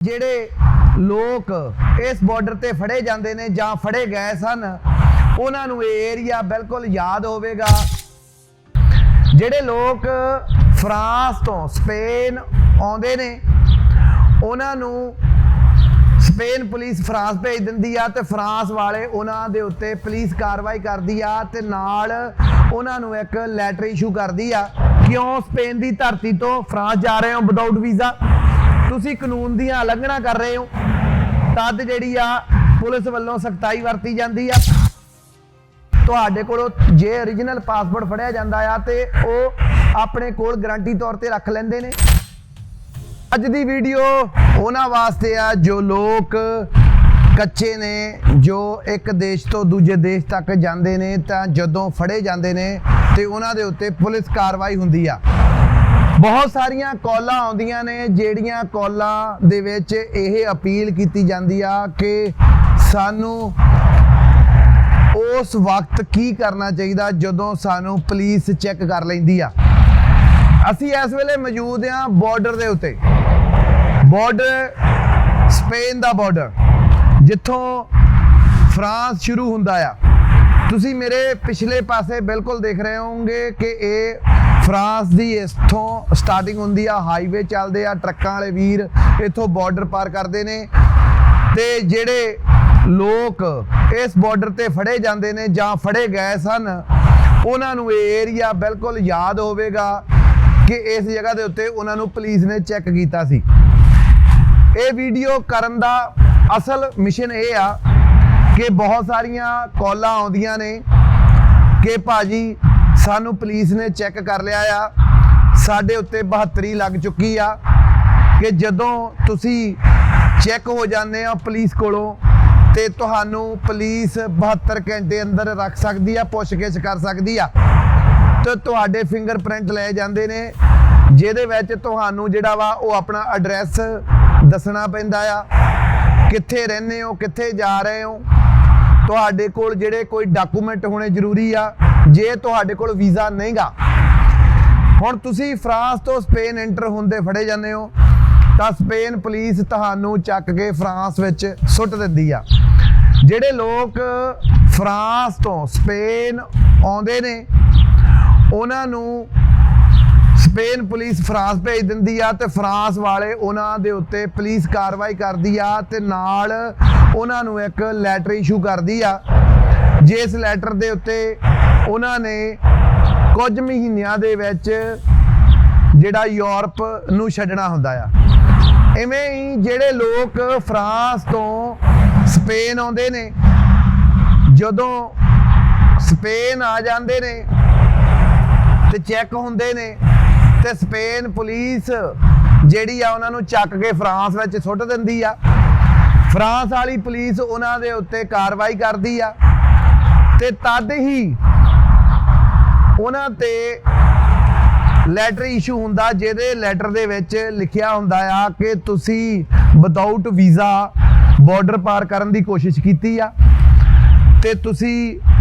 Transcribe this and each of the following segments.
ਜਿਹੜੇ ਲੋਕ ਇਸ ਬਾਰਡਰ ਤੇ ਫੜੇ ਜਾਂਦੇ ਨੇ ਜਾਂ ਫੜੇ ਗਏ ਸਨ, ਉਹਨਾਂ ਨੂੰ ਇਹ ਏਰੀਆ ਬਿਲਕੁਲ ਯਾਦ ਹੋਵੇਗਾ। ਜਿਹੜੇ ਲੋਕ ਫਰਾਂਸ ਤੋਂ ਸਪੇਨ ਆਉਂਦੇ ਨੇ, ਉਹਨਾਂ ਨੂੰ ਸਪੇਨ ਪੁਲਿਸ ਫਰਾਂਸ ਭੇਜ ਦਿੰਦੀ ਆ ਤੇ ਫਰਾਂਸ ਵਾਲੇ ਉਹਨਾਂ ਦੇ ਉੱਤੇ ਪੁਲਿਸ ਕਾਰਵਾਈ ਕਰਦੀ ਆ ਤੇ ਨਾਲ ਉਹਨਾਂ ਨੂੰ ਇੱਕ ਲੈਟਰ ਇਸ਼ੂ ਕਰਦੀ ਆ, ਕਿਉਂ ਸਪੇਨ ਦੀ ਧਰਤੀ ਤੋਂ ਫਰਾਂਸ ਜਾ ਰਹੇ ਹੋ ਵਿਦਆਊਟ ਵੀਜ਼ਾ ਤੁਸੀਂ ਕਾਨੂੰਨ ਦੀਆਂ ਉਲੰਘਣਾ ਕਰ ਰਹੇ ਹੋ। ਤਦ ਜਿਹੜੀ ਆ ਪੁਲਿਸ ਵੱਲੋਂ ਸਖਤਾਈ ਵਰਤੀ ਜਾਂਦੀ ਆ। ਤੁਹਾਡੇ ਕੋਲੋਂ ਜੇ origignal ਪਾਸਪੋਰਟ ਫੜਿਆ ਜਾਂਦਾ ਆ ਤੇ ਉਹ ਆਪਣੇ ਕੋਲ ਗਾਰੰਟੀ ਤੌਰ ਤੇ ਰੱਖ ਲੈਂਦੇ ਨੇ। ਅੱਜ ਦੀ ਵੀਡੀਓ ਉਹਨਾਂ ਵਾਸਤੇ ਆ ਜੋ ਲੋਕ ਕੱਚੇ ਨੇ, ਜੋ ਇੱਕ ਦੇਸ਼ ਤੋਂ ਦੂਜੇ ਦੇਸ਼ ਤੱਕ ਜਾਂਦੇ ਨੇ ਤਾਂ ਜਦੋਂ ਫੜੇ ਜਾਂਦੇ ਨੇ ਤੇ ਉਹਨਾਂ ਦੇ ਉੱਤੇ ਪੁਲਿਸ ਕਾਰਵਾਈ ਹੁੰਦੀ ਆ। ਬਹੁਤ ਸਾਰੀਆਂ ਕਾਲਾਂ ਆਉਂਦੀਆਂ ਨੇ, ਜਿਹੜੀਆਂ ਕਾਲਾਂ ਦੇ ਵਿੱਚ ਇਹ ਅਪੀਲ ਕੀਤੀ ਜਾਂਦੀ ਆ ਕਿ ਸਾਨੂੰ ਉਸ ਵਕਤ ਕੀ ਕਰਨਾ ਚਾਹੀਦਾ ਜਦੋਂ ਸਾਨੂੰ ਪੁਲਿਸ ਚੈੱਕ ਕਰ ਲੈਂਦੀ ਆ। ਅਸੀਂ ਇਸ ਵੇਲੇ ਮੌਜੂਦ ਆ ਬਾਰਡਰ ਦੇ ਉੱਤੇ। ਬਾਰਡਰ ਸਪੇਨ ਦਾ ਬਾਰਡਰ ਜਿੱਥੋਂ ਫਰਾਂਸ ਸ਼ੁਰੂ ਹੁੰਦਾ ਆ। ਤੁਸੀਂ ਮੇਰੇ ਪਿਛਲੇ ਪਾਸੇ ਬਿਲਕੁਲ ਦੇਖ ਰਹੇ ਹੋਵੋਗੇ ਕਿ ਇਹ ਫਰਾਂਸ ਦੀ ਇਥੋਂ ਸਟਾਰਟਿੰਗ ਹੁੰਦੀ ਆ ਹਾਈਵੇ ਚੱਲਦੇ ਆ, ਟਰੱਕਾਂ ਵਾਲੇ ਵੀਰ ਇੱਥੋਂ ਬਾਰਡਰ ਪਾਰ ਕਰਦੇ ਨੇ। ਤੇ ਜਿਹੜੇ ਲੋਕ ਇਸ ਬਾਰਡਰ ਤੇ ਫੜੇ ਜਾਂਦੇ ਨੇ ਜਾਂ ਫੜੇ ਗਏ ਸਨ, ਉਹਨਾਂ ਨੂੰ ਇਹ ਏਰੀਆ ਬਿਲਕੁਲ ਯਾਦ ਹੋਵੇਗਾ ਕਿ ਇਸ ਜਗ੍ਹਾ ਦੇ ਉੱਤੇ ਉਹਨਾਂ ਨੂੰ ਪੁਲਿਸ ਨੇ ਚੈੱਕ ਕੀਤਾ ਸੀ। ਇਹ ਵੀਡੀਓ ਕਰਨ ਦਾ ਅਸਲ ਮਿਸ਼ਨ ਇਹ ਆ ਕਿ ਬਹੁਤ ਸਾਰੀਆਂ ਕਾਲਾਂ ਆਉਂਦੀਆਂ ਨੇ ਕਿ ਭਾਜੀ ਸਾਨੂੰ ਪੁਲਿਸ ਨੇ ਚੈੱਕ ਕਰ ਲਿਆ ਆ। ਸਾਡੇ ਉੱਤੇ 72 ਲੱਗ ਚੁੱਕੀ ਆ ਕਿ ਜਦੋਂ ਤੁਸੀਂ ਚੈੱਕ ਹੋ ਜਾਂਦੇ ਆ ਪੁਲਿਸ ਕੋਲੋਂ ਤੇ ਤੁਹਾਨੂੰ ਪੁਲਿਸ 72 ਘੰਟੇ ਅੰਦਰ ਰੱਖ ਸਕਦੀ ਆ, ਪੁੱਛਗਿੱਛ ਕਰ ਸਕਦੀ ਆ। ਤੇ ਤੁਹਾਡੇ ਫਿੰਗਰਪ੍ਰਿੰਟ ਲਏ ਜਾਂਦੇ ਨੇ, ਜਿਹਦੇ ਵਿੱਚ ਤੁਹਾਨੂੰ ਜਿਹੜਾ ਵਾ ਉਹ ਆਪਣਾ ਐਡਰੈਸ ਦੱਸਣਾ ਪੈਂਦਾ ਆ। ਕਿੱਥੇ ਰਹਿੰਦੇ ਹੋ, ਕਿੱਥੇ ਜਾ ਰਹੇ ਹੋ ਤੁਹਾਡੇ ਕੋਲ ਜਿਹੜੇ ਕੋਈ ਡਾਕੂਮੈਂਟ ਹੋਣੇ ਜ਼ਰੂਰੀ ਆ, ਜੇ ਤੁਹਾਡੇ ਕੋਲ ਵੀਜ਼ਾ ਨਹੀਂਗਾ। ਹੁਣ ਤੁਸੀਂ ਫਰਾਂਸ ਤੋਂ ਸਪੇਨ ਐਂਟਰ ਹੁੰਦੇ ਫੜੇ ਜਾਂਦੇ ਹੋ, ਤਾਂ ਸਪੇਨ ਪੁਲਿਸ ਤੁਹਾਨੂੰ ਚੱਕ ਕੇ ਫਰਾਂਸ ਵਿੱਚ ਸੁੱਟ ਦਿੰਦੀ ਆ। ਜਿਹੜੇ ਲੋਕ ਫਰਾਂਸ ਤੋਂ ਸਪੇਨ ਆਉਂਦੇ ਨੇ, ਉਹਨਾਂ ਨੂੰ ਸਪੇਨ ਪੁਲਿਸ ਫਰਾਂਸ ਭੇਜ ਦਿੰਦੀ ਆ ਤੇ ਫਰਾਂਸ ਵਾਲੇ ਉਹਨਾਂ ਦੇ ਉੱਤੇ ਪੁਲਿਸ ਕਾਰਵਾਈ ਕਰਦੀ ਆ ਤੇ ਨਾਲ ਉਹਨਾਂ ਨੂੰ ਇੱਕ ਲੈਟਰ ਇਸ਼ੂ ਕਰਦੀ ਆ। ਜਿਸ ਲੈਟਰ ਦੇ ਉੱਤੇ ਉਹਨਾਂ ਨੇ ਕੁਝ ਮਹੀਨਿਆਂ ਦੇ ਵਿੱਚ ਜਿਹੜਾ ਯੂਰਪ ਨੂੰ ਛੱਡਣਾ ਹੁੰਦਾ ਆ। ਐਵੇਂ ਹੀ ਜਿਹੜੇ ਲੋਕ ਫਰਾਂਸ ਤੋਂ ਸਪੇਨ ਆਉਂਦੇ ਨੇ, ਜਦੋਂ ਸਪੇਨ ਆ ਜਾਂਦੇ ਨੇ ਤੇ ਚੈੱਕ ਹੁੰਦੇ ਨੇ ਤੇ ਸਪੇਨ ਪੁਲਿਸ ਜਿਹੜੀ ਆ ਉਹਨਾਂ ਨੂੰ ਚੱਕ ਕੇ ਫਰਾਂਸ ਵਿੱਚ ਸੁੱਟ ਦਿੰਦੀ ਆ। ਫਰਾਂਸ ਵਾਲੀ ਪੁਲਿਸ ਉਹਨਾਂ ਦੇ ਉੱਤੇ ਕਾਰਵਾਈ ਕਰਦੀ ਆ ਤੇ ਤਦ ਹੀ ਉਹਨਾਂ ਤੇ ਲੈਟਰ ਇਸ਼ੂ ਹੁੰਦਾ, ਜਿਹਦੇ ਲੈਟਰ ਦੇ ਵਿੱਚ ਲਿਖਿਆ ਹੁੰਦਾ ਆ ਕਿ ਤੁਸੀਂ ਵਿਦਆਊਟ ਵੀਜ਼ਾ ਬਾਰਡਰ ਪਾਰ ਕਰਨ ਦੀ ਕੋਸ਼ਿਸ਼ ਕੀਤੀ ਆ ਤੇ ਤੁਸੀਂ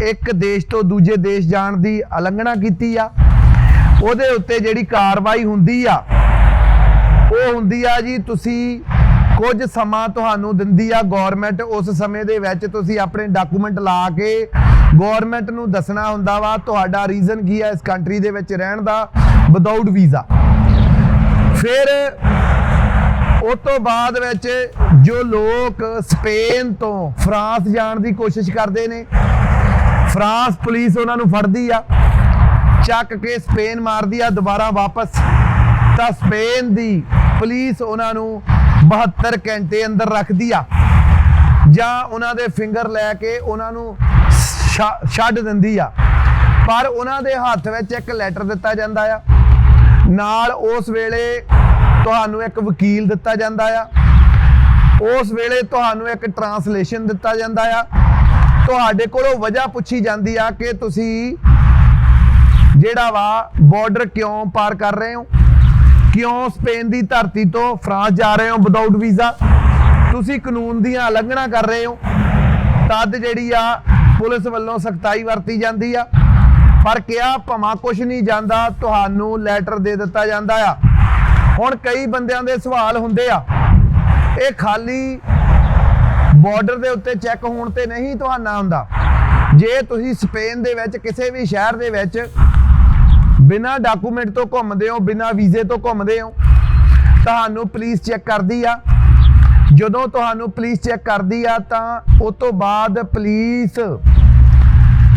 ਇੱਕ ਦੇਸ਼ ਤੋਂ ਦੂਜੇ ਦੇਸ਼ ਜਾਣ ਦੀ ਉਲੰਘਣਾ ਕੀਤੀ ਆ। ਉਹਦੇ ਉੱਤੇ ਜਿਹੜੀ ਕਾਰਵਾਈ ਹੁੰਦੀ ਆ, ਉਹ ਹੁੰਦੀ ਆ ਜੀ ਤੁਸੀਂ ਕੁਝ ਸਮਾਂ ਤੁਹਾਨੂੰ ਦਿੰਦੀ ਆ ਗਵਰਨਮੈਂਟ ਉਸ ਸਮੇਂ ਦੇ ਵਿੱਚ ਤੁਸੀਂ ਆਪਣੇ ਡਾਕੂਮੈਂਟ ਲਾ ਕੇ ਗਵਰਨਮੈਂਟ ਨੂੰ ਦੱਸਣਾ ਹੁੰਦਾ ਵਾ, ਤੁਹਾਡਾ ਰੀਜ਼ਨ ਕੀ ਆ ਇਸ ਕੰਟਰੀ ਦੇ ਵਿੱਚ ਰਹਿਣ ਦਾ ਵਿਦਆਊਟ ਵੀਜ਼ਾ ਫਿਰ ਉਸ ਤੋਂ ਬਾਅਦ ਵਿੱਚ ਜੋ ਲੋਕ ਸਪੇਨ ਤੋਂ ਫਰਾਂਸ ਜਾਣ ਦੀ ਕੋਸ਼ਿਸ਼ ਕਰਦੇ ਨੇ, ਫਰਾਂਸ ਪੁਲਿਸ ਉਹਨਾਂ ਨੂੰ ਫੜਦੀ ਆ, ਚੱਕ ਕੇ ਸਪੇਨ ਮਾਰਦੀ ਆ, ਦੁਬਾਰਾ ਵਾਪਸ। ਤਾਂ ਸਪੇਨ ਦੀ ਪੁਲਿਸ ਉਹਨਾਂ ਨੂੰ 72 ਘੰਟੇ ਅੰਦਰ ਰੱਖਦੀ ਆ। ਜਾਂ ਉਹਨਾਂ ਦੇ ਫਿੰਗਰ ਲੈ ਕੇ ਉਹਨਾਂ ਨੂੰ ਛੱਡ ਦਿੰਦੀ ਆ। ਪਰ ਉਹਨਾਂ ਦੇ ਹੱਥ ਵਿੱਚ ਇੱਕ ਲੈਟਰ ਦਿੱਤਾ ਜਾਂਦਾ ਆ। ਨਾਲ ਉਸ ਵੇਲੇ ਤੁਹਾਨੂੰ ਇੱਕ ਵਕੀਲ ਦਿੱਤਾ ਜਾਂਦਾ ਆ। ਉਸ ਵੇਲੇ ਤੁਹਾਨੂੰ ਇੱਕ ਟਰਾਂਸਲੇਸ਼ਨ ਦਿੱਤਾ ਜਾਂਦਾ ਆ। ਤੁਹਾਡੇ ਕੋਲੋਂ ਵਜ੍ਹਾ ਪੁੱਛੀ ਜਾਂਦੀ ਆ ਕਿ ਤੁਸੀਂ ਜਿਹੜਾ ਵਾ ਬਾਰਡਰ ਕਿਉਂ ਪਾਰ ਕਰ ਰਹੇ ਹੋ? ਕਿਉਂ ਸਪੇਨ ਦੀ ਧਰਤੀ ਤੋਂ ਫਰਾਂਸ ਜਾ ਰਹੇ ਹੋ ਵਿਦਆਊਟ ਵੀਜ਼ਾ? ਤੁਸੀਂ ਕਾਨੂੰਨ ਦੀਆਂ ਉਲੰਘਣਾ ਕਰ ਰਹੇ ਹੋ। ਤਦ ਜਿਹੜੀ ਆ ਪੁਲਿਸ ਵੱਲੋਂ ਸਖਤਾਈ ਵਰਤੀ ਜਾਂਦੀ ਆ। ਪਰ ਕਿਹਾ ਭਮਾ ਕੁਛ ਨਹੀਂ ਜਾਂਦਾ, ਤੁਹਾਨੂੰ ਲੈਟਰ ਦੇ ਦਿੱਤਾ ਜਾਂਦਾ ਆ। ਹੁਣ ਕਈ ਬੰਦਿਆਂ ਦੇ ਸਵਾਲ ਹੁੰਦੇ ਆ। ਇਹ ਖਾਲੀ ਬਾਰਡਰ ਦੇ ਉੱਤੇ ਚੈੱਕ ਹੋਣ ਤੇ ਨਹੀਂ ਤੁਹਾਨਾ ਹੁੰਦਾ। ਜੇ ਤੁਸੀਂ ਸਪੇਨ ਦੇ ਵਿੱਚ, ਕਿਸੇ ਵੀ ਸ਼ਹਿਰ ਦੇ ਵਿੱਚ ਬਿਨਾਂ ਡਾਕੂਮੈਂਟ ਤੋਂ ਘੁੰਮਦੇ ਹੋ, ਬਿਨਾਂ ਵੀਜ਼ੇ ਤੋਂ ਘੁੰਮਦੇ ਹੋ, ਤੁਹਾਨੂੰ ਪੁਲਿਸ ਚੈੱਕ ਕਰਦੀ ਆ। ਜਦੋਂ ਤੁਹਾਨੂੰ ਪੁਲਿਸ ਚੈੱਕ ਕਰਦੀ ਆ, ਤਾਂ ਉਸ ਤੋਂ ਬਾਅਦ ਪੁਲਿਸ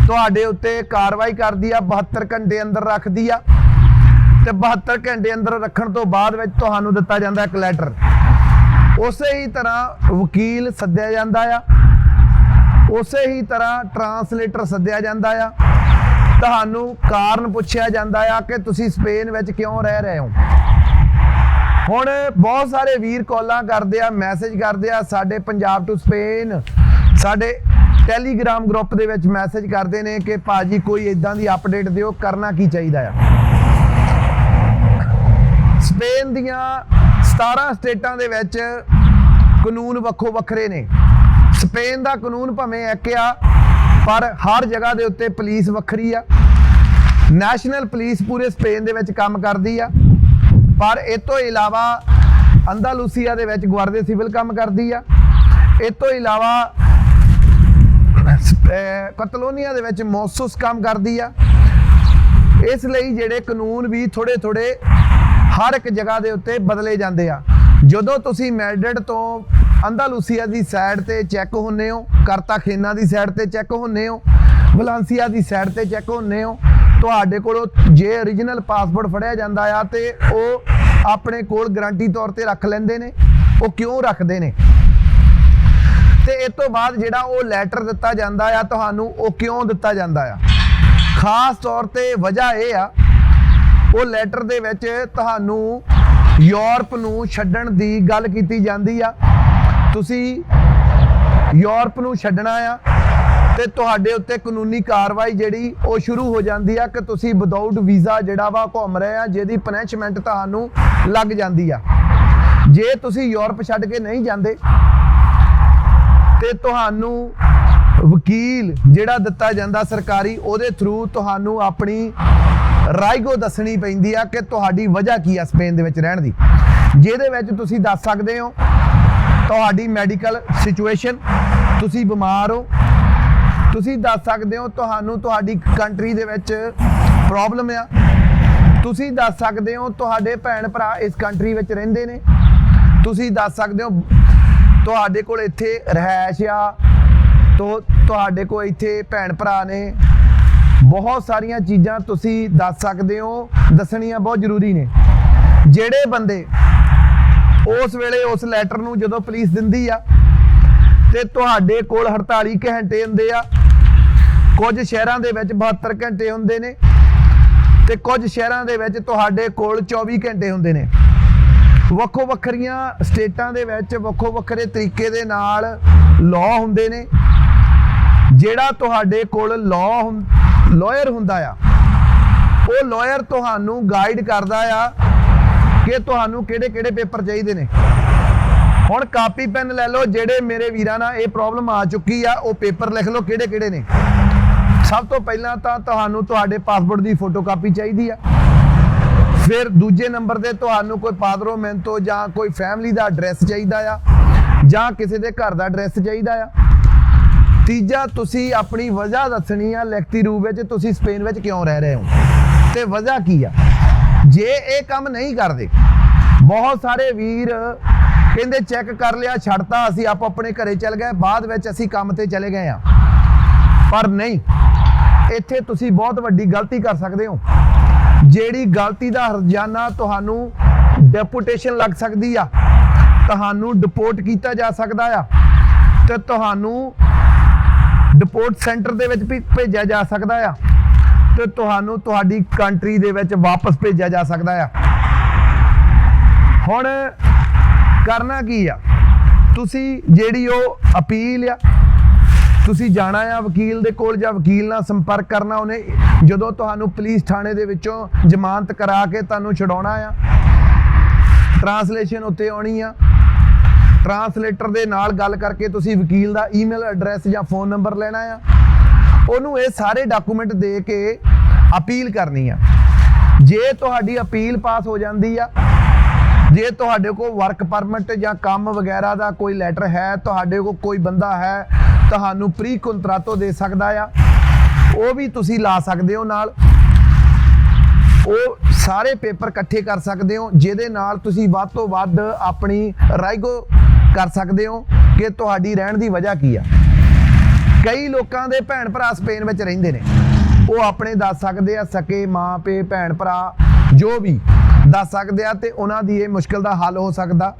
ਤੁਹਾਡੇ ਉੱਤੇ ਕਾਰਵਾਈ ਕਰਦੀ ਆ 72 ਘੰਟੇ ਅੰਦਰ ਰੱਖਦੀ ਆ। ਤੇ 72 ਘੰਟੇ ਅੰਦਰ ਰੱਖਣ ਤੋਂ ਬਾਅਦ ਵਿੱਚ ਤੁਹਾਨੂੰ ਦਿੱਤਾ ਜਾਂਦਾ ਇੱਕ ਲੈਟਰ ਉਸੇ ਹੀ ਤਰ੍ਹਾਂ ਵਕੀਲ ਸੱਦਿਆ ਜਾਂਦਾ ਆ। ਉਸੇ ਹੀ ਤਰ੍ਹਾਂ ਟਰਾਂਸਲੇਟਰ ਸੱਦਿਆ ਜਾਂਦਾ ਆ। ਤੁਹਾਨੂੰ ਕਾਰਨ ਪੁੱਛਿਆ ਜਾਂਦਾ ਆ ਕਿ ਤੁਸੀਂ ਸਪੇਨ ਵਿੱਚ ਕਿਉਂ ਰਹਿ ਰਹੇ ਹੋ? ਹੁਣ ਬਹੁਤ ਸਾਰੇ ਵੀਰ ਕਾਲਾਂ ਕਰਦੇ ਆ, ਮੈਸੇਜ ਕਰਦੇ ਆ, ਸਾਡੇ ਪੰਜਾਬ ਟੂ ਸਪੇਨ ਸਾਡੇ ਟੈਲੀਗ੍ਰਾਮ ਗਰੁੱਪ ਦੇ ਵਿੱਚ ਮੈਸੇਜ ਕਰਦੇ ਨੇ ਕਿ ਭਾਜੀ ਕੋਈ ਇਦਾਂ ਦੀ ਅਪਡੇਟ ਦਿਓ, ਕਰਨਾ ਕੀ ਚਾਹੀਦਾ ਆ? ਸਪੇਨ ਦੀਆਂ 17 ਸਟੇਟਾਂ ਦੇ ਵਿੱਚ ਕਾਨੂੰਨ ਵੱਖੋ ਵੱਖਰੇ ਨੇ। ਸਪੇਨ ਦਾ ਕਾਨੂੰਨ ਭਾਵੇਂ ਇੱਕ ਆ ਪਰ ਹਰ ਜਗ੍ਹਾ ਦੇ ਉੱਤੇ ਪੁਲਿਸ ਵੱਖਰੀ ਆ। ਨੈਸ਼ਨਲ ਪੁਲਿਸ ਪੂਰੇ ਸਪੇਨ ਦੇ ਵਿੱਚ ਕੰਮ ਕਰਦੀ ਆ। ਪਰ ਇਹ ਤੋਂ ਇਲਾਵਾ ਅੰਦਾਲੂਸੀਆ ਦੇ ਵਿੱਚ ਗੁਆਰਦੇ ਸਿਵਲ ਕੰਮ ਕਰਦੀ ਆ। ਇਹ ਤੋਂ ਇਲਾਵਾ ਕਤਲੋਨੀਆ ਦੇ ਵਿੱਚ ਮੌਸੂਸ ਕੰਮ ਕਰਦੀ ਆ। ਇਸ ਲਈ ਜਿਹੜੇ ਕਾਨੂੰਨ ਵੀ ਥੋੜੇ ਥੋੜੇ ਹਰ ਇੱਕ ਜਗ੍ਹਾ ਦੇ ਉੱਤੇ ਬਦਲੇ ਜਾਂਦੇ ਆ। ਜਦੋਂ ਤੁਸੀਂ ਮੈਡਰਿਡ ਤੋਂ ਅੰਦਾਲੂਸੀਆ ਦੀ ਸਾਈਡ ਤੇ ਚੈੱਕ ਹੁੰਨੇ ਹੋ, ਕਰਤਾਖੇਨਾ ਦੀ ਸਾਈਡ ਤੇ ਚੈੱਕ ਹੁੰਨੇ ਹੋ, ਵਲਾਂਸੀਆ ਦੀ ਸਾਈਡ ਤੇ ਚੈੱਕ ਹੁੰਨੇ ਹੋ। ਤੁਹਾਡੇ ਕੋਲੋਂ ਜੇ origignal ਪਾਸਪੋਰਟ ਫੜਿਆ ਜਾਂਦਾ ਆ ਤੇ ਉਹ ਆਪਣੇ ਕੋਲ ਗਾਰੰਟੀ ਤੌਰ ਤੇ ਰੱਖ ਲੈਂਦੇ ਨੇ, ਉਹ ਕਿਉਂ ਰੱਖਦੇ ਨੇ? ਤੇ ਇਸ ਤੋਂ ਬਾਅਦ ਜਿਹੜਾ ਉਹ ਲੈਟਰ ਦਿੱਤਾ ਜਾਂਦਾ ਆ, ਤੁਹਾਨੂੰ ਉਹ ਕਿਉਂ ਦਿੱਤਾ ਜਾਂਦਾ ਆ? ਖਾਸ ਤੌਰ ਤੇ ਵਜ੍ਹਾ ਇਹ ਆ, ਉਹ ਲੈਟਰ ਦੇ ਵਿੱਚ ਤੁਹਾਨੂੰ ਯੂਰਪ ਨੂੰ ਛੱਡਣ ਦੀ ਗੱਲ ਕੀਤੀ ਜਾਂਦੀ ਆ। ਤੁਸੀਂ ਯੂਰਪ ਨੂੰ ਛੱਡਣਾ ਆ ਤੇ ਤੁਹਾਡੇ ਉੱਤੇ ਕਾਨੂੰਨੀ ਕਾਰਵਾਈ ਜਿਹੜੀ ਉਹ ਸ਼ੁਰੂ ਹੋ ਜਾਂਦੀ ਆ ਕਿ ਤੁਸੀਂ ਵਿਦਆਊਟ ਵੀਜ਼ਾ ਜਿਹੜਾ ਵਾ ਘੁੰਮ ਰਹੇ ਆ, ਜਿਹਦੀ ਪਨਿਸ਼ਮੈਂਟ ਤੁਹਾਨੂੰ ਲੱਗ ਜਾਂਦੀ ਆ। ਜੇ ਤੁਸੀਂ ਯੂਰਪ ਛੱਡ ਕੇ ਨਹੀਂ ਜਾਂਦੇ ਤੇ ਤੁਹਾਨੂੰ ਵਕੀਲ ਜਿਹੜਾ ਦਿੱਤਾ ਜਾਂਦਾ ਸਰਕਾਰੀ, ਉਹਦੇ ਥਰੂ ਤੁਹਾਨੂੰ ਆਪਣੀ ਰਾਈਗੋ ਦੱਸਣੀ ਪੈਂਦੀ ਆ ਕਿ ਤੁਹਾਡੀ ਵਜ੍ਹਾ ਕੀ ਆ ਸਪੇਨ ਦੇ ਵਿੱਚ ਰਹਿਣ ਦੀ। ਜਿਹਦੇ ਵਿੱਚ ਤੁਸੀਂ ਦੱਸ ਸਕਦੇ ਹੋ ਤੁਹਾਡੀ ਮੈਡੀਕਲ ਸਿਚੁਏਸ਼ਨ, ਤੁਸੀਂ ਬਿਮਾਰ ਹੋ, ਤੁਸੀਂ ਦੱਸ ਸਕਦੇ ਹੋ ਤੁਹਾਨੂੰ ਤੁਹਾਡੀ ਕੰਟਰੀ ਦੇ ਵਿੱਚ ਪ੍ਰੋਬਲਮ ਆ। ਤੁਸੀਂ ਦੱਸ ਸਕਦੇ ਹੋ ਤੁਹਾਡੇ ਭੈਣ ਭਰਾ ਇਸ ਕੰਟਰੀ ਵਿੱਚ ਰਹਿੰਦੇ ਨੇ। ਤੁਸੀਂ ਦੱਸ ਸਕਦੇ ਹੋ ਤੁਹਾਡੇ ਕੋਲ ਇੱਥੇ ਰਹਿائش ਆ, ਤੋ ਤੁਹਾਡੇ ਕੋਲ ਇੱਥੇ ਭੈਣ ਭਰਾ ਨੇ। ਬਹੁਤ ਸਾਰੀਆਂ ਚੀਜ਼ਾਂ ਤੁਸੀਂ ਦੱਸ ਸਕਦੇ ਹੋ, ਦੱਸਣੀਆਂ ਬਹੁਤ ਜ਼ਰੂਰੀ ਨੇ। ਜਿਹੜੇ ਬੰਦੇ ਉਸ ਵੇਲੇ ਉਸ ਲੈਟਰ ਨੂੰ ਜਦੋਂ ਪੁਲਿਸ ਦਿੰਦੀ ਆ, ਤੇ ਤੁਹਾਡੇ ਕੋਲ 48 ਘੰਟੇ ਹੁੰਦੇ ਆ, ਕੁਝ ਸ਼ਹਿਰਾਂ ਦੇ ਵਿੱਚ 72 ਘੰਟੇ ਹੁੰਦੇ ਨੇ, ਤੇ ਕੁਝ ਸ਼ਹਿਰਾਂ ਦੇ ਵਿੱਚ ਤੁਹਾਡੇ ਕੋਲ 24 ਘੰਟੇ ਹੁੰਦੇ ਨੇ। ਵੱਖੋ ਵੱਖਰੀਆਂ ਸਟੇਟਾਂ ਦੇ ਵਿੱਚ ਵੱਖੋ ਵੱਖਰੇ ਤਰੀਕੇ ਦੇ ਨਾਲ ਲਾਅ ਹੁੰਦੇ ਨੇ, ਜਿਹੜਾ ਤੁਹਾਡੇ ਕੋਲ ਲਾਅ ਲਾਇਰ ਹੁੰਦਾ ਆ, ਉਹ ਲਾਇਰ ਤੁਹਾਨੂੰ ਗਾਈਡ ਕਰਦਾ ਆ ਕਿ ਤੁਹਾਨੂੰ ਕਿਹੜੇ ਕਿਹੜੇ ਪੇਪਰ ਚਾਹੀਦੇ ਨੇ? ਹੁਣ ਕਾਪੀ ਪੈਨ ਲੈ ਲਓ, ਜਿਹੜੇ ਮੇਰੇ ਵੀਰਾਂ ਨਾਲ ਇਹ ਪ੍ਰੋਬਲਮ ਆ ਚੁੱਕੀ ਆ, ਉਹ ਪੇਪਰ ਲਿਖ ਲਓ, ਕਿਹੜੇ ਕਿਹੜੇ ਨੇ? ਸਭ ਤੋਂ ਪਹਿਲਾਂ ਤਾਂ ਤੁਹਾਨੂੰ ਤੁਹਾਡੇ ਪਾਸਪੋਰਟ ਦੀ ਫੋਟੋਕਾਪੀ ਚਾਹੀਦੀ ਆ। ਫਿਰ ਦੂਜੇ ਨੰਬਰ ਤੇ ਤੁਹਾਨੂੰ ਕੋਈ ਪਾਦਰੋ ਮੈਂਤੋ ਜਾਂ ਕੋਈ ਫੈਮਿਲੀ ਦਾ ਐਡਰੈਸ ਚਾਹੀਦਾ ਆ, ਜਾਂ ਕਿਸੇ ਦੇ ਘਰ ਦਾ ਐਡਰੈਸ ਚਾਹੀਦਾ ਆ। ਤੀਜਾ, ਤੁਸੀਂ ਆਪਣੀ ਵਜ੍ਹਾ ਦੱਸਣੀ ਆ, ਲਿਖਤੀ ਰੂਪ ਵਿੱਚ ਤੁਸੀਂ ਸਪੇਨ ਵਿੱਚ ਕਿਉਂ ਰਹਿ ਰਹੇ ਹੋ? ਤੇ ਵਜ੍ਹਾ ਕੀ ਆ? ਜੇ ਇਹ ਕੰਮ ਨਹੀਂ ਕਰਦੇ, ਬਹੁਤ ਸਾਰੇ ਵੀਰ ਕਹਿੰਦੇ ਚੈੱਕ ਕਰ ਲਿਆ, ਛੱਡਤਾ, ਅਸੀਂ ਆਪ ਆਪਣੇ ਘਰੇ ਚਲ ਗਏ, ਬਾਅਦ ਵਿੱਚ ਅਸੀਂ ਕੰਮ ਤੇ ਚਲੇ ਗਏ ਆ ਪਰ ਨਹੀਂ, ਇੱਥੇ ਤੁਸੀਂ ਬਹੁਤ ਵੱਡੀ ਗਲਤੀ ਕਰ ਸਕਦੇ ਹੋ। ਜਿਹੜੀ ਗਲਤੀ ਦਾ ਹਰਜਾਨਾ ਤੁਹਾਨੂੰ ਡੈਪੂਟੇਸ਼ਨ ਲੱਗ ਸਕਦੀ ਆ, ਤੁਹਾਨੂੰ ਡਿਪੋਰਟ ਕੀਤਾ ਜਾ ਸਕਦਾ ਆ, ਤੇ ਤੁਹਾਨੂੰ ਡਿਪੋਰਟ ਸੈਂਟਰ ਦੇ ਵਿੱਚ ਵੀ ਭੇਜਿਆ ਜਾ ਸਕਦਾ ਆ। ਤੇ ਤੁਹਾਨੂੰ ਤੁਹਾਡੀ ਕੰਟਰੀ ਦੇ ਵਿੱਚ ਵਾਪਸ ਭੇਜਿਆ ਜਾ ਸਕਦਾ ਆ। ਹੁਣ ਕਰਨਾ ਕੀ ਆ? ਤੁਸੀਂ ਜਿਹੜੀ ਉਹ ਅਪੀਲ ਆ, ਤੁਸੀਂ ਜਾਣਾ ਆ ਵਕੀਲ ਦੇ ਕੋਲ ਜਾਂ ਵਕੀਲ ਨਾਲ ਸੰਪਰਕ ਕਰਨਾ ਉਹਨੇ, ਜਦੋਂ ਤੁਹਾਨੂੰ ਪੁਲਿਸ ਥਾਣੇ ਦੇ ਵਿੱਚੋਂ ਜ਼ਮਾਨਤ ਕਰਾ ਕੇ ਤੁਹਾਨੂੰ ਛਡਾਉਣਾ ਆ ਟਰਾਂਸਲੇਸ਼ਨ ਉੱਤੇ ਆਉਣੀ ਆ ਟਰਾਂਸਲੇਟਰ ਦੇ ਨਾਲ ਗੱਲ ਕਰਕੇ ਤੁਸੀਂ ਵਕੀਲ ਦਾ ਈਮੇਲ ਐਡਰੈਸ ਜਾਂ ਫੋਨ ਨੰਬਰ ਲੈਣਾ ਆ ਉਹਨੂੰ ਇਹ ਸਾਰੇ ਡਾਕੂਮੈਂਟ ਦੇ ਕੇ ਅਪੀਲ ਕਰਨੀ ਆ। ਜੇ ਤੁਹਾਡੀ ਅਪੀਲ ਪਾਸ ਹੋ ਜਾਂਦੀ ਆ, ਜੇ ਤੁਹਾਡੇ ਕੋਲ ਵਰਕ ਪਰਮਿਟ ਜਾਂ ਕੰਮ ਵਗੈਰਾ ਦਾ ਕੋਈ ਲੈਟਰ ਹੈ, ਤੁਹਾਡੇ ਕੋਲ ਕੋਈ ਬੰਦਾ ਹੈ, ਤੁਹਾਨੂੰ ਪ੍ਰੀ ਕੰਟਰਾਟੋ ਦੇ ਸਕਦਾ ਆ, ਉਹ ਵੀ ਤੁਸੀਂ ਲਾ ਸਕਦੇ ਹੋ ਨਾਲ। ਉਹ ਸਾਰੇ ਪੇਪਰ ਇਕੱਠੇ ਕਰ ਸਕਦੇ ਹੋ, ਜਿਹਦੇ ਨਾਲ ਤੁਸੀਂ ਵੱਧ ਤੋਂ ਵੱਧ ਆਪਣੀ ਰਾਈਗੋ ਕਰ ਸਕਦੇ ਹੋ ਕਿ ਤੁਹਾਡੀ ਰਹਿਣ ਦੀ ਵਜ੍ਹਾ ਕੀ ਆ। ਕਈ ਲੋਕਾਂ ਦੇ ਭੈਣ ਭਰਾ ਸਪੇਨ ਵਿੱਚ ਰਹਿੰਦੇ ਨੇ। ਉਹ ਆਪਣੇ ਦੱਸ ਸਕਦੇ ਆ, ਸਕੇ, ਮਾਂ, ਪੇ, ਭੈਣ, ਭਰਾ, ਜੋ ਵੀ ਦੱਸ ਸਕਦੇ ਆ ਤੇ ਉਹਨਾਂ ਦੀ ਇਹ ਮੁਸ਼ਕਲ ਦਾ ਹੱਲ ਹੋ ਸਕਦਾ।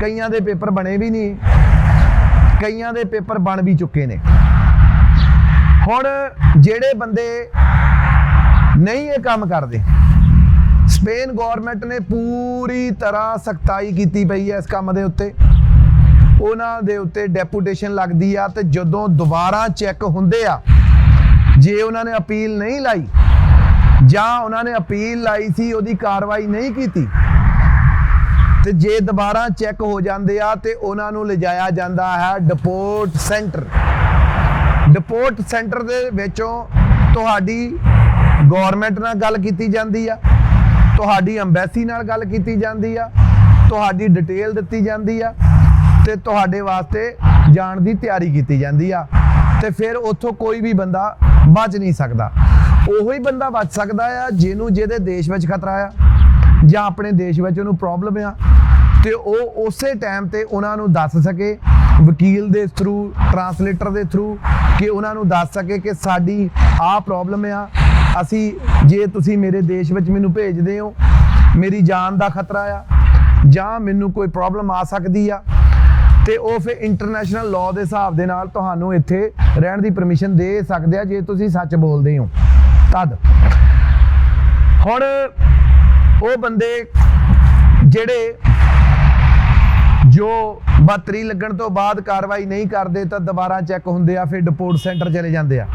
ਕਈਆਂ ਦੇ ਪੇਪਰ ਬਣੇ ਵੀ ਨਹੀਂ, ਕਈਆਂ ਦੇ ਪੇਪਰ ਬਣ ਵੀ ਚੁੱਕੇ ਨੇ। ਹੁਣ ਜਿਹੜੇ ਬੰਦੇ ਨਹੀਂ ਇਹ ਕੰਮ ਕਰਦੇ, ਸਪੇਨ ਗਵਰਨਮੈਂਟ ਨੇ ਪੂਰੀ ਤਰ੍ਹਾਂ ਸਖਤਾਈ ਕੀਤੀ ਪਈ ਹੈ ਇਸ ਕੰਮ ਦੇ ਉੱਤੇ। ਉਹਨਾਂ ਦੇ ਉੱਤੇ ਡੈਪੂਟੇਸ਼ਨ ਲੱਗਦੀ ਆ ਤੇ ਜਦੋਂ ਦੁਬਾਰਾ ਚੈੱਕ ਹੁੰਦੇ ਆ, ਜੇ ਉਹਨਾਂ ਨੇ ਅਪੀਲ ਨਹੀਂ ਲਾਈ, ਜਾਂ ਉਹਨਾਂ ਨੇ ਅਪੀਲ ਲਾਈ ਸੀ, ਉਹਦੀ ਕਾਰਵਾਈ ਨਹੀਂ ਕੀਤੀ, ਤੇ ਜੇ ਦੁਬਾਰਾ ਚੈੱਕ ਹੋ ਜਾਂਦੇ ਆ ਤੇ ਉਹਨਾਂ ਨੂੰ ਲਿਜਾਇਆ ਜਾਂਦਾ ਹੈ ਡਿਪੋਰਟ ਸੈਂਟਰ। ਡਿਪੋਰਟ ਸੈਂਟਰ ਦੇ ਵਿੱਚੋਂ ਤੁਹਾਡੀ ਗਵਰਨਮੈਂਟ ਨਾਲ ਗੱਲ ਕੀਤੀ ਜਾਂਦੀ ਆ, ਤੁਹਾਡੀ ਐਮਬੈਸੀ ਨਾਲ ਗੱਲ ਕੀਤੀ ਜਾਂਦੀ ਆ, ਤੁਹਾਡੀ ਡਿਟੇਲ ਦਿੱਤੀ ਜਾਂਦੀ ਆ ਤੇ ਤੁਹਾਡੇ ਵਾਸਤੇ ਜਾਣ ਦੀ ਤਿਆਰੀ ਕੀਤੀ ਜਾਂਦੀ ਆ। ਤੇ ਫਿਰ ਉੱਥੋਂ ਕੋਈ ਵੀ ਬੰਦਾ ਬਚ ਨਹੀਂ ਸਕਦਾ। ਉਹੋ ਹੀ ਬੰਦਾ ਬਚ ਸਕਦਾ ਆ ਜਿਹਨੂੰ ਜਿਹਦੇ ਦੇਸ਼ ਵਿੱਚ ਖਤਰਾ ਆ ਜਾਂ ਆਪਣੇ ਦੇਸ਼ ਵਿੱਚ ਉਹਨੂੰ ਪ੍ਰੋਬਲਮ ਆ। ਤੇ ਉਹ ਉਸੇ ਟਾਈਮ ਤੇ ਉਹਨਾਂ ਨੂੰ ਦੱਸ ਸਕੇ ਵਕੀਲ ਦੇ ਥਰੂ ਟਰਾਂਸਲੇਟਰ ਦੇ ਥਰੂ ਕਿ ਉਹਨਾਂ ਨੂੰ ਦੱਸ ਸਕੇ ਕਿ ਸਾਡੀ ਆਹ ਪ੍ਰੋਬਲਮ ਆ। ਅਸੀਂ, ਜੇ ਤੁਸੀਂ ਮੇਰੇ ਦੇਸ਼ ਵਿੱਚ ਮੈਨੂੰ ਭੇਜਦੇ ਹੋ, ਮੇਰੀ ਜਾਨ ਦਾ ਖਤਰਾ ਆ ਜਾਂ ਮੈਨੂੰ ਕੋਈ ਪ੍ਰੋਬਲਮ ਆ ਸਕਦੀ ਆ ਤੇ ਉਹ ਫਿਰ ਇੰਟਰਨੈਸ਼ਨਲ ਲਾਅ ਦੇ ਹਿਸਾਬ ਦੇ ਨਾਲ ਤੁਹਾਨੂੰ ਇੱਥੇ ਰਹਿਣ ਦੀ ਪਰਮਿਸ਼ਨ ਦੇ ਸਕਦੇ ਆ, ਜੇ ਤੁਸੀਂ ਸੱਚ ਬੋਲਦੇ ਹੋ। ਤਦ। ਹੁਣ ਉਹ ਬੰਦੇ ਜਿਹੜੇ ਜੋ 32 ਲੱਗਣ ਤੋਂ ਬਾਅਦ ਕਾਰਵਾਈ ਨਹੀਂ ਕਰਦੇ ਤਾਂ ਦੁਬਾਰਾ ਚੈੱਕ ਹੁੰਦੇ ਆ, ਫਿਰ ਡਿਪੋਰਟ ਸੈਂਟਰ ਚਲੇ ਜਾਂਦੇ ਆ।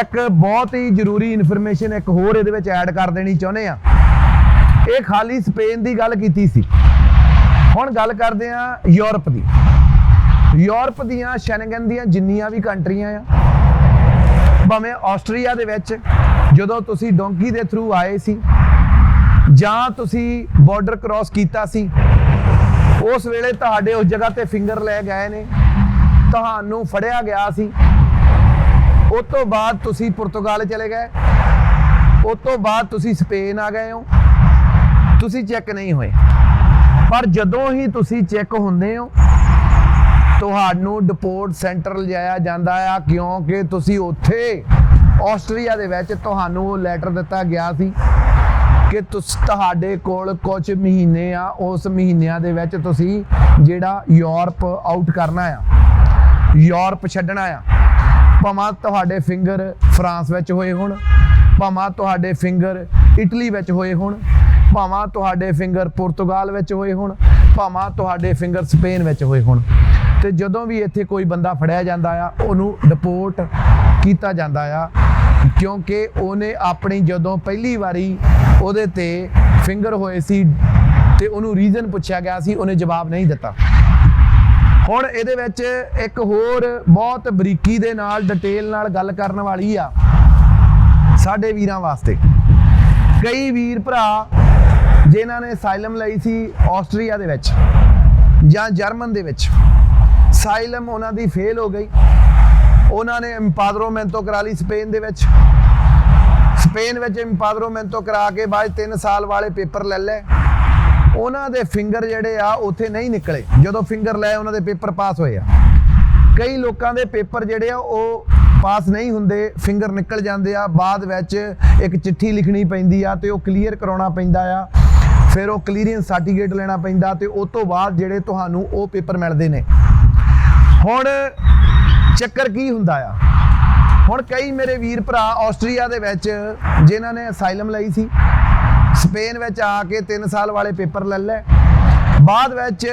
ਇੱਕ ਬਹੁਤ ਹੀ ਜ਼ਰੂਰੀ ਇਨਫੋਰਮੇਸ਼ਨ ਇੱਕ ਹੋਰ ਇਹਦੇ ਵਿੱਚ ਐਡ ਕਰ ਦੇਣੀ ਚਾਹੁੰਦੇ ਆ। ਇਹ ਖਾਲੀ ਸਪੇਨ ਦੀ ਗੱਲ ਕੀਤੀ ਸੀ। ਹੁਣ ਗੱਲ ਕਰਦੇ ਆ ਯੂਰਪ ਦੀ। ਯੂਰਪ ਦੀਆਂ ਸ਼ੈਨਗਨ ਦੀਆਂ ਜਿੰਨੀਆਂ ਵੀ ਕੰਟਰੀਆਂ ਆ, ਭਾਵੇਂ ਆਸਟਰੀਆ ਦੇ ਵਿੱਚ ਜਦੋਂ ਤੁਸੀਂ ਡੋਂਕੀ ਦੇ ਥਰੂ ਆਏ ਸੀ, ਜਾਂ ਤੁਸੀਂ ਬਾਰਡਰ ਕ੍ਰਾਸ ਕੀਤਾ ਸੀ, ਉਸ ਵੇਲੇ ਤੁਹਾਡੇ ਉਸ ਜਗ੍ਹਾ ਤੇ ਫਿੰਗਰ ਲੈ ਗਏ ਨੇ, ਤੁਹਾਨੂੰ ਫੜਿਆ ਗਿਆ ਸੀ। ਉਸ ਤੋਂ ਬਾਅਦ ਤੁਸੀਂ ਪੁਰਤਗਾਲ ਚਲੇ ਗਏ। ਉਸ ਤੋਂ ਬਾਅਦ ਤੁਸੀਂ ਸਪੇਨ ਆ ਗਏ ਹੋ। ਤੁਸੀਂ ਚੈੱਕ ਨਹੀਂ ਹੋਏ। ਪਰ ਜਦੋਂ ਹੀ ਤੁਸੀਂ ਚੈੱਕ ਹੁੰਦੇ ਹੋ, ਤੁਹਾਨੂੰ ਡਿਪੋਰਟ ਸੈਂਟਰ ਲਿਜਾਇਆ ਜਾਂਦਾ ਆ, ਕਿਉਂਕਿ ਤੁਸੀਂ ਉੱਥੇ ਆਸਟਰੀਆ ਦੇ ਵਿੱਚ ਤੁਹਾਨੂੰ ਲੈਟਰ ਦਿੱਤਾ ਗਿਆ ਸੀ ਕਿ ਤੁਸ, ਤੁਹਾਡੇ ਕੋਲ ਕੁਝ ਮਹੀਨੇ ਆ, ਉਸ ਮਹੀਨਿਆਂ ਦੇ ਵਿੱਚ ਤੁਸੀਂ ਜਿਹੜਾ ਯੂਰਪ ਆਊਟ ਕਰਨਾ ਆ, ਯੂਰਪ ਛੱਡਣਾ ਆ। ਭਾਵੇਂ ਤੁਹਾਡੇ ਫਿੰਗਰ ਫਰਾਂਸ ਵਿੱਚ ਹੋਏ ਹੋਣ, ਭਾਵੇਂ ਤੁਹਾਡੇ ਫਿੰਗਰ ਇਟਲੀ ਵਿੱਚ ਹੋਏ ਹੋਣ ਭਾਵਾਂ ਤੁਹਾਡੇ ਫਿੰਗਰ ਪੁਰਤਗਾਲ ਵਿੱਚ ਹੋਏ ਹੋਣ, ਭਾਵਾਂ ਤੁਹਾਡੇ ਫਿੰਗਰ ਸਪੇਨ ਵਿੱਚ ਹੋਏ ਹੋਣ। ਤੇ ਜਦੋਂ ਵੀ ਇੱਥੇ ਕੋਈ ਬੰਦਾ ਫੜਿਆ ਜਾਂਦਾ ਆ, ਉਹਨੂੰ ਡਿਪੋਰਟ ਕੀਤਾ ਜਾਂਦਾ ਆ, ਕਿਉਂਕਿ ਉਹਨੇ ਆਪਣੀ ਜਦੋਂ ਪਹਿਲੀ ਵਾਰੀ ਉਹਦੇ ਤੇ ਫਿੰਗਰ ਹੋਏ ਸੀ ਤੇ ਉਹਨੂੰ ਰੀਜ਼ਨ ਪੁੱਛਿਆ ਗਿਆ ਸੀ, ਉਹਨੇ ਜਵਾਬ ਨਹੀਂ ਦਿੱਤਾ। ਹੁਣ ਇਹਦੇ ਵਿੱਚ ਇੱਕ ਹੋਰ ਬਹੁਤ ਬਰੀਕੀ ਦੇ ਨਾਲ ਡਿਟੇਲ ਨਾਲ ਗੱਲ ਕਰਨ ਵਾਲੀ ਆ ਸਾਡੇ ਵੀਰਾਂ ਵਾਸਤੇ। ਕਈ ਵੀਰ ਭਰਾ ਜਿਨ੍ਹਾਂ ਨੇ ਸਾਇਲਮ ਲਈ ਸੀ ਆਸਟਰੀਆ ਦੇ ਵਿੱਚ ਜਾਂ ਜਰਮਨ ਦੇ ਵਿੱਚ। ਸਾਇਲਮ ਉਹਨਾਂ ਦੀ ਫੇਲ ਹੋ ਗਈ। ਉਹਨਾਂ ਨੇ ਇੰਪਾਦਰੋਮੈਂਟੋ ਕਰਾ ਲਈ ਸਪੇਨ ਦੇ ਵਿੱਚ। ਸਪੇਨ ਵਿੱਚ ਇੰਪਾਦਰੋਮੈਂਟੋ ਕਰਾ ਕੇ ਬਾਅਦ 3 ਸਾਲ ਵਾਲੇ ਪੇਪਰ ਲੈ ਲਏ। ਉਹਨਾਂ ਦੇ ਫਿੰਗਰ ਜਿਹੜੇ ਆ, ਉੱਥੇ ਨਹੀਂ ਨਿਕਲੇ। ਜਦੋਂ ਫਿੰਗਰ ਲਏ, ਉਹਨਾਂ ਦੇ ਪੇਪਰ ਪਾਸ ਹੋਏ ਆ। ਕਈ ਲੋਕਾਂ ਦੇ ਪੇਪਰ ਜਿਹੜੇ ਆ, ਉਹ ਪਾਸ ਨਹੀਂ ਹੁੰਦੇ। ਫਿੰਗਰ ਨਿਕਲ ਜਾਂਦੇ ਆ। ਬਾਅਦ ਵਿੱਚ ਇੱਕ ਚਿੱਠੀ ਲਿਖਣੀ ਪੈਂਦੀ ਆ ਤੇ ਉਹ ਕਲੀਅਰ ਕਰਾਉਣਾ ਪੈਂਦਾ ਆ। ਫਿਰ ਉਹ ਕਲੀਅਰੈਂਸ ਸਰਟੀਫਿਕੇਟ ਲੈਣਾ ਪੈਂਦਾ ਤੇ ਉਸ ਤੋਂ ਬਾਅਦ ਜਿਹੜੇ ਤੁਹਾਨੂੰ ਉਹ ਪੇਪਰ ਮਿਲਦੇ ਨੇ। ਹੁਣ ਚੱਕਰ ਕੀ ਹੁੰਦਾ ਆ? ਹੁਣ ਕਈ ਮੇਰੇ ਵੀਰ ਭਰਾ ਆਸਟਰੀਆ ਦੇ ਵਿੱਚ ਜਿਨ੍ਹਾਂ ਨੇ ਅਸਾਈਲਮ ਲਈ ਸੀ, ਸਪੇਨ ਵਿੱਚ ਆ ਕੇ 3 ਸਾਲ ਵਾਲੇ ਪੇਪਰ ਲੈ ਲੈ ਬਾਅਦ ਵਿੱਚ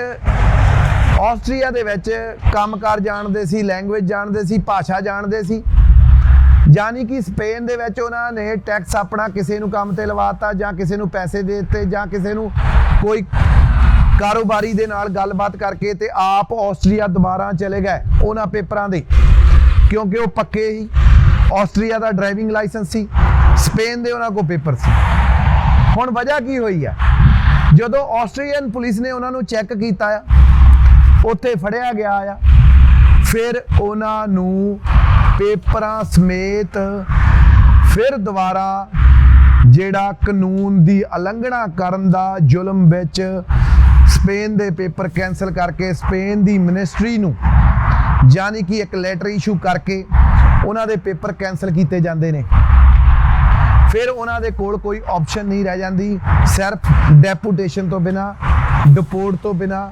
ਆਸਟਰੀਆ ਦੇ ਵਿੱਚ ਕੰਮਕਾਰ ਜਾਣਦੇ ਸੀ, ਲੈਂਗੁਏਜ ਜਾਣਦੇ ਸੀ, ਭਾਸ਼ਾ ਜਾਣਦੇ ਸੀ ਯਾਨੀ ਕਿ ਸਪੇਨ ਦੇ ਵਿੱਚ ਉਹਨਾਂ ਨੇ ਟੈਕਸ ਆਪਣਾ ਕਿਸੇ ਨੂੰ ਕੰਮ ਤੇ ਲਵਾਤਾ ਜਾਂ ਕਿਸੇ ਨੂੰ ਪੈਸੇ ਦੇ ਦਿੱਤੇ ਜਾਂ ਕਿਸੇ ਨੂੰ ਕੋਈ ਕਾਰੋਬਾਰੀ ਦੇ ਨਾਲ ਗੱਲਬਾਤ ਕਰਕੇ ਤੇ ਆਪ ਆਸਟਰੀਆ ਦੁਬਾਰਾ ਚਲੇ ਗਏ ਉਹਨਾਂ ਪੇਪਰਾਂ ਦੇ। ਕਿਉਂਕਿ ਉਹ ਪੱਕੇ ਹੀ ਆਸਟਰੀਆ ਦਾ ਡਰਾਈਵਿੰਗ ਲਾਇਸੈਂਸ ਸੀ, ਸਪੇਨ ਦੇ ਉਹਨਾਂ ਕੋਲ ਪੇਪਰ ਸੀ। ਹੁਣ ਵਜ੍ਹਾ ਕੀ ਹੋਈ ਆ? ਜਦੋਂ ਆਸਟਰੀਅਨ ਪੁਲਿਸ ਨੇ ਉਹਨਾਂ ਨੂੰ ਚੈੱਕ ਕੀਤਾ ਆ, ਉੱਥੇ ਫੜਿਆ ਗਿਆ ਆ, ਫਿਰ ਉਹਨਾਂ ਨੂੰ ਪੇਪਰਾਂ ਸਮੇਤ ਫਿਰ ਦੁਬਾਰਾ ਜਿਹੜਾ ਕਾਨੂੰਨ ਦੀ ਉਲੰਘਣਾ ਕਰਨ ਦਾ ਜ਼ੁਲਮ ਵਿੱਚ ਸਪੇਨ ਦੇ ਪੇਪਰ ਕੈਨਸਲ ਕਰਕੇ ਸਪੇਨ ਦੀ ਮਿਨਿਸਟਰੀ ਨੂੰ ਯਾਨੀ ਕਿ ਇੱਕ ਲੈਟਰ ਇਸ਼ੂ ਕਰਕੇ ਉਹਨਾਂ ਦੇ ਪੇਪਰ ਕੈਨਸਲ ਕੀਤੇ ਜਾਂਦੇ ਨੇ। ਫਿਰ ਉਹਨਾਂ ਦੇ ਕੋਲ ਕੋਈ ਆਪਸ਼ਨ ਨਹੀਂ ਰਹਿ ਜਾਂਦੀ, ਸਿਰਫ ਡੈਪੂਟੇਸ਼ਨ ਤੋਂ ਬਿਨਾ, ਡਿਪੋਰਟ ਤੋਂ ਬਿਨਾ,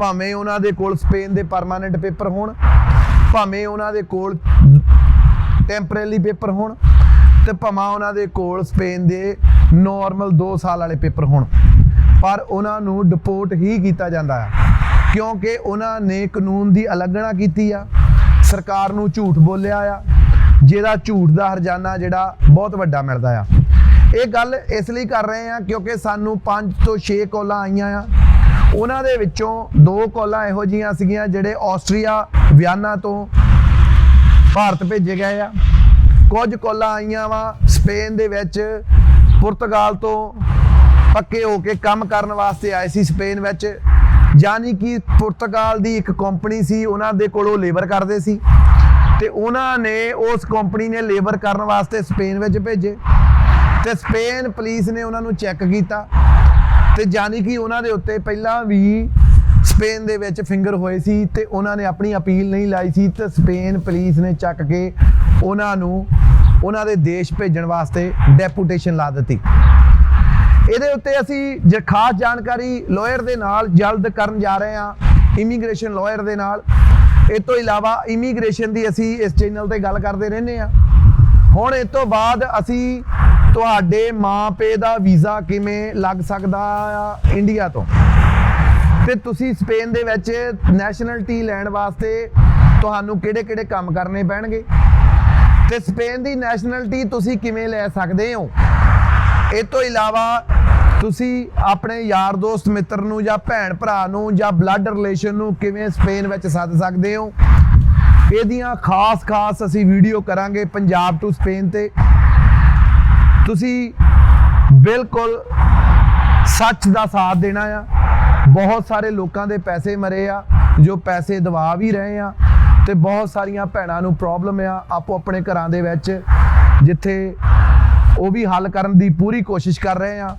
ਭਾਵੇਂ ਉਹਨਾਂ ਦੇ ਕੋਲ ਸਪੇਨ ਦੇ ਪਰਮਾਨੈਂਟ ਪੇਪਰ ਹੋਣ ਭਾਵੇਂ ਉਹਨਾਂ ਦੇ ਕੋਲ ਟੈਂਪਰੇਰੀ ਪੇਪਰ ਹੋਣ ਤੇ ਭਾਵੇਂ ਉਹਨਾਂ ਦੇ ਕੋਲ ਸਪੇਨ ਦੇ ਨਾਰਮਲ 2 ਸਾਲ ਵਾਲੇ ਪੇਪਰ ਹੋਣ, ਪਰ ਉਹਨਾਂ ਨੂੰ ਡਿਪੋਰਟ ਹੀ ਕੀਤਾ ਜਾਂਦਾ ਹੈ ਕਿਉਂਕਿ ਉਹਨਾਂ ਨੇ ਕਾਨੂੰਨ ਦੀ ਉਲੰਘਣਾ ਕੀਤੀ ਆ, ਸਰਕਾਰ ਨੂੰ ਝੂਠ ਬੋਲਿਆ ਆ, ਜਿਹਦਾ ਝੂਠ ਦਾ ਹਰਜਾਨਾ ਜਿਹੜਾ ਬਹੁਤ ਵੱਡਾ ਮਿਲਦਾ ਆ। ਇਹ ਗੱਲ ਇਸ ਲਈ ਕਰ ਰਹੇ ਆ ਕਿਉਂਕਿ ਸਾਨੂੰ 5 ਤੋਂ 6 ਕਾਲਾਂ ਆਈਆਂ ਆ ਉਹਨਾਂ ਦੇ ਵਿੱਚੋਂ ਦੋ ਕਾਲਾਂ ਇਹੋ ਜੀਆਂ ਸੀਗੀਆਂ ਜਿਹੜੇ ਆਸਟਰੀਆ, ਵਿਆਨਾ ਤੋਂ ਭਾਰਤ ਭੇਜੇ ਗਏ ਆ। ਕੁਝ ਕਾਲਾਂ ਆਈਆਂ ਵਾ ਸਪੇਨ ਦੇ ਵਿੱਚ, ਪੁਰਤਗਾਲ ਤੋਂ ਪੱਕੇ ਹੋ ਕੇ ਕੰਮ ਕਰਨ ਵਾਸਤੇ ਆਏ ਸੀ ਸਪੇਨ ਵਿੱਚ। ਯਾਨੀ ਕਿ ਪੁਰਤਗਾਲ ਦੀ ਇੱਕ ਕੰਪਨੀ ਸੀ, ਉਹਨਾਂ ਦੇ ਕੋਲੋਂ ਲੇਬਰ ਕਰਦੇ ਸੀ। ਤੇ ਉਹਨਾਂ ਨੇ ਉਸ ਕੰਪਨੀ ਨੇ ਲੇਬਰ ਕਰਨ ਵਾਸਤੇ ਸਪੇਨ ਵਿੱਚ ਭੇਜੇ। ਤੇ ਸਪੇਨ ਪੁਲਿਸ ਨੇ ਉਹਨਾਂ ਨੂੰ ਚੈੱਕ ਕੀਤਾ। ਤੇ ਯਾਨੀ ਕਿ ਉਹਨਾਂ ਦੇ ਉੱਤੇ ਪਹਿਲਾਂ ਵੀ ਸਪੇਨ ਦੇ ਵਿੱਚ ਫਿੰਗਰ ਹੋਏ ਸੀ ਤੇ ਉਹਨਾਂ ਨੇ ਆਪਣੀ ਅਪੀਲ ਨਹੀਂ ਲਾਈ ਸੀ ਤੇ ਸਪੇਨ ਪੁਲਿਸ ਨੇ ਚੱਕ ਕੇ ਉਹਨਾਂ ਨੂੰ, ਉਹਨਾਂ ਦੇ ਦੇਸ਼ ਭੇਜਣ ਵਾਸਤੇ ਡੈਪੂਟੇਸ਼ਨ ਲਾ ਦਿੱਤੀ। ਇਹਦੇ ਉੱਤੇ ਅਸੀਂ ਜੇ ਖਾਸ ਜਾਣਕਾਰੀ ਲਾਇਰ ਦੇ ਨਾਲ ਜਲਦ ਕਰਨ ਜਾ ਰਹੇ ਹਾਂ ਇਮੀਗ੍ਰੇਸ਼ਨ ਲਾਇਰ ਦੇ ਨਾਲ। ਇਹ ਤੋਂ ਇਲਾਵਾ ਇਮੀਗ੍ਰੇਸ਼ਨ ਦੀ ਅਸੀਂ ਇਸ ਚੈਨਲ ਤੇ ਗੱਲ ਕਰਦੇ ਰਹਿੰਦੇ ਆ ਹੁਣ ਇਸ ਤੋਂ ਬਾਅਦ ਅਸੀਂ ਤੁਹਾਡੇ ਮਾਪੇ ਦਾ ਵੀਜ਼ਾ ਕਿਵੇਂ ਲੱਗ ਸਕਦਾ ਆ ਇੰਡੀਆ ਤੋਂ? ਤੇ ਤੁਸੀਂ ਸਪੇਨ ਦੇ ਵਿੱਚ ਨੈਸ਼ਨੈਲਿਟੀ ਲੈਣ ਵਾਸਤੇ ਤੁਹਾਨੂੰ ਕਿਹੜੇ-ਕਿਹੜੇ ਕੰਮ ਕਰਨੇ ਪੈਣਗੇ? ਤੇ ਸਪੇਨ ਦੀ ਨੈਸ਼ਨੈਲਿਟੀ ਤੁਸੀਂ ਕਿਵੇਂ ਲੈ ਸਕਦੇ ਹੋ? ਇਹ ਤੋਂ ਇਲਾਵਾ ਤੁਸੀਂ ਆਪਣੇ ਯਾਰ ਦੋਸਤ ਮਿੱਤਰ ਨੂੰ ਜਾਂ ਭੈਣ ਭਰਾ ਨੂੰ ਜਾਂ ਬਲੱਡ ਰਿਲੇਸ਼ਨ ਨੂੰ ਕਿਵੇਂ ਸਪੇਨ ਵਿੱਚ ਸੱਦ ਸਕਦੇ ਹੋ? ਇਹਦੀਆਂ ਖਾਸ-ਖਾਸ ਅਸੀਂ ਵੀਡੀਓ ਕਰਾਂਗੇ ਪੰਜਾਬ ਟੂ ਸਪੇਨ ਤੇ। ਤੁਸੀਂ ਬਿਲਕੁਲ ਸੱਚ ਦਾ ਸਾਥ ਦੇਣਾ ਆ। ਬਹੁਤ ਸਾਰੇ ਲੋਕਾਂ ਦੇ ਪੈਸੇ ਮਰੇ ਆ, ਜੋ ਪੈਸੇ ਦਵਾ ਵੀ ਰਹੇ ਆ ਤੇ ਬਹੁਤ ਸਾਰੀਆਂ ਭੈਣਾਂ ਨੂੰ ਪ੍ਰੋਬਲਮ ਆ ਆਪੋ ਆਪਣੇ ਘਰਾਂ ਦੇ ਵਿੱਚ, ਜਿੱਥੇ ਉਹ ਵੀ ਹੱਲ ਕਰਨ ਦੀ ਪੂਰੀ ਕੋਸ਼ਿਸ਼ ਕਰ ਰਹੇ ਆ।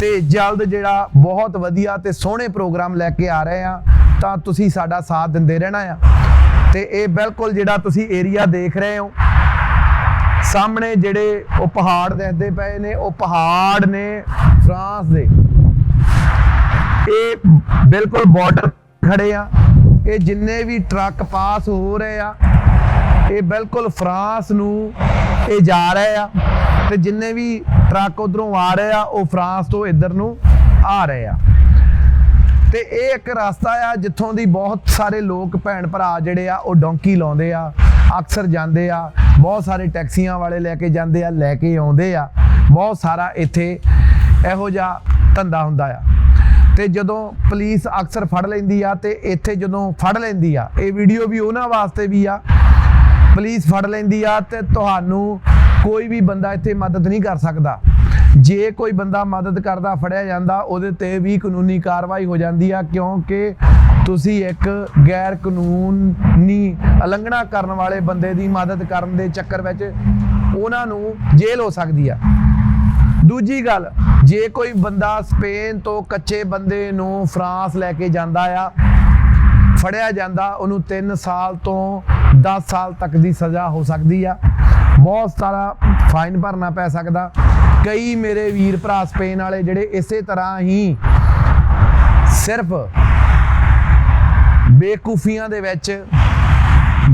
ਤੇ ਜਲਦ ਜਿਹੜਾ ਬਹੁਤ ਵਧੀਆ ਤੇ ਸੋਹਣੇ ਪ੍ਰੋਗਰਾਮ ਲੈ ਕੇ ਆ ਰਹੇ ਆ, ਤਾਂ ਤੁਸੀਂ ਸਾਡਾ ਸਾਥ ਦਿੰਦੇ ਰਹਿਣਾ ਆ। ਤੇ ਇਹ ਬਿਲਕੁਲ ਜਿਹੜਾ ਤੁਸੀਂ ਏਰੀਆ ਦੇਖ ਰਹੇ ਹੋ ਸਾਹਮਣੇ ਜਿਹੜੇ ਉਹ ਪਹਾੜ ਦਿਖਦੇ ਪਏ ਨੇ, ਉਹ ਪਹਾੜ ਨੇ ਫਰਾਂਸ ਦੇ। ਇਹ ਬਿਲਕੁਲ ਬਾਰਡਰ ਖੜੇ ਆ। ਇਹ ਜਿੰਨੇ ਵੀ ਟਰੱਕ ਪਾਸ ਹੋ ਰਹੇ ਆ, ਇਹ ਬਿਲਕੁਲ ਫਰਾਂਸ ਨੂੰ ਇਹ ਜਾ ਰਹੇ ਆ ਤੇ ਜਿੰਨੇ ਵੀ ਟਰੱਕ ਉਧਰੋਂ ਆ ਰਹੇ ਆ, ਉਹ ਫਰਾਂਸ ਤੋਂ ਇੱਧਰ ਨੂੰ ਆ ਰਹੇ ਆ। ਤੇ ਇਹ ਇੱਕ ਰਸਤਾ ਆ ਜਿੱਥੋਂ ਦੀ ਬਹੁਤ ਸਾਰੇ ਲੋਕ ਭੈਣ ਭਰਾ ਜਿਹੜੇ ਆ, ਉਹ ਡੌਂਕੀ ਲਾਉਂਦੇ ਆ। ਅਕਸਰ ਜਾਂਦੇ ਆ, ਬਹੁਤ ਸਾਰੇ ਟੈਕਸੀਆਂ ਵਾਲੇ ਲੈ ਕੇ ਜਾਂਦੇ ਆ, ਲੈ ਕੇ ਆਉਂਦੇ ਆ। ਬਹੁਤ ਸਾਰਾ ਇੱਥੇ ਇਹੋ ਜਿਹਾ ਧੰਦਾ ਹੁੰਦਾ ਆ। ਤੇ ਜਦੋਂ ਪੁਲਿਸ ਅਕਸਰ ਫੜ ਲੈਂਦੀ ਆ ਤੇ ਇੱਥੇ ਜਦੋਂ ਫੜ ਲੈਂਦੀ ਆ, ਇਹ ਵੀਡੀਓ ਵੀ ਉਹਨਾਂ ਵਾਸਤੇ ਵੀ ਆ। ਪੁਲਿਸ ਫੜ ਲੈਂਦੀ ਆ ਤੇ ਤੁਹਾਨੂੰ ਕੋਈ ਵੀ ਬੰਦਾ ਇੱਥੇ ਮਦਦ ਨਹੀਂ ਕਰ ਸਕਦਾ। ਜੇ ਕੋਈ ਬੰਦਾ ਮਦਦ ਕਰਦਾ, ਫੜਿਆ ਜਾਂਦਾ, ਉਹਦੇ ਤੇ ਵੀ ਕਾਨੂੰਨੀ ਕਾਰਵਾਈ ਹੋ ਜਾਂਦੀ ਆ, ਕਿਉਂਕਿ ਤੁਸੀਂ ਇੱਕ ਗੈਰ ਕਾਨੂੰਨੀ ਉਲੰਘਣਾ ਕਰਨ ਵਾਲੇ ਬੰਦੇ ਦੀ ਮਦਦ ਕਰਨ ਦੇ ਚੱਕਰ ਵਿੱਚ ਉਹਨਾਂ ਨੂੰ ਜੇਲ੍ਹ ਹੋ ਸਕਦੀ ਆ। ਦੂਜੀ ਗੱਲ, ਜੇ ਕੋਈ ਬੰਦਾ ਸਪੇਨ ਤੋਂ ਕੱਚੇ ਬੰਦੇ ਨੂੰ ਫਰਾਂਸ ਲੈ ਕੇ ਜਾਂਦਾ ਆ, ਫੜਿਆ ਜਾਂਦਾ, ਉਹਨੂੰ 3 ਸਾਲ ਤੋਂ 10 ਸਾਲ ਤੱਕ ਦੀ ਸਜ਼ਾ ਹੋ ਸਕਦੀ ਆ। ਬਹੁਤ ਸਾਰਾ ਫਾਈਨ ਭਰਨਾ ਪੈ ਸਕਦਾ। ਕਈ ਮੇਰੇ ਵੀਰ ਭਰਾ ਸਪੇਨ ਵਾਲੇ ਜਿਹੜੇ ਇਸੇ ਤਰ੍ਹਾਂ ਹੀ ਸਿਰਫ ਬੇਕੂਫੀਆਂ ਦੇ ਵਿੱਚ,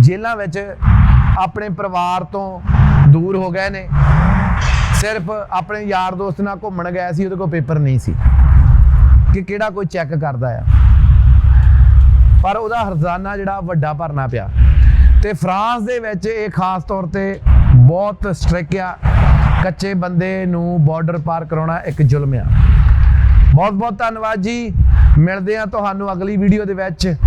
ਜੇਲ੍ਹਾਂ ਵਿੱਚ ਆਪਣੇ ਪਰਿਵਾਰ ਤੋਂ ਦੂਰ ਹੋ ਗਏ ਨੇ। ਸਿਰਫ ਆਪਣੇ ਯਾਰ ਦੋਸਤ ਨਾਲ ਘੁੰਮਣ ਗਿਆ ਸੀ, ਉਹਦੇ ਕੋਲ ਪੇਪਰ ਨਹੀਂ ਸੀ। ਕਿ ਕਿਹੜਾ ਕੋਈ ਚੈੱਕ ਕਰਦਾ ਆ। ਪਰ ਉਹਦਾ ਹਰਜ਼ਾਨਾ ਜਿਹੜਾ ਵੱਡਾ ਭਰਨਾ ਪਿਆ। ਤੇ ਫਰਾਂਸ ਦੇ ਵਿੱਚ ਇਹ ਖਾਸ ਤੌਰ ਤੇ ਬਹੁਤ ਸਟ੍ਰਿਕ ਆ। ਕੱਚੇ ਬੰਦੇ ਨੂੰ ਬਾਰਡਰ ਪਾਰ ਕਰਾਉਣਾ ਇੱਕ ਜ਼ੁਲਮ ਆ। ਬਹੁਤ ਬਹੁਤ ਧੰਨਵਾਦ ਜੀ। ਮਿਲਦੇ ਆ ਤੁਹਾਨੂੰ ਅਗਲੀ ਵੀਡੀਓ ਦੇ ਵਿੱਚ।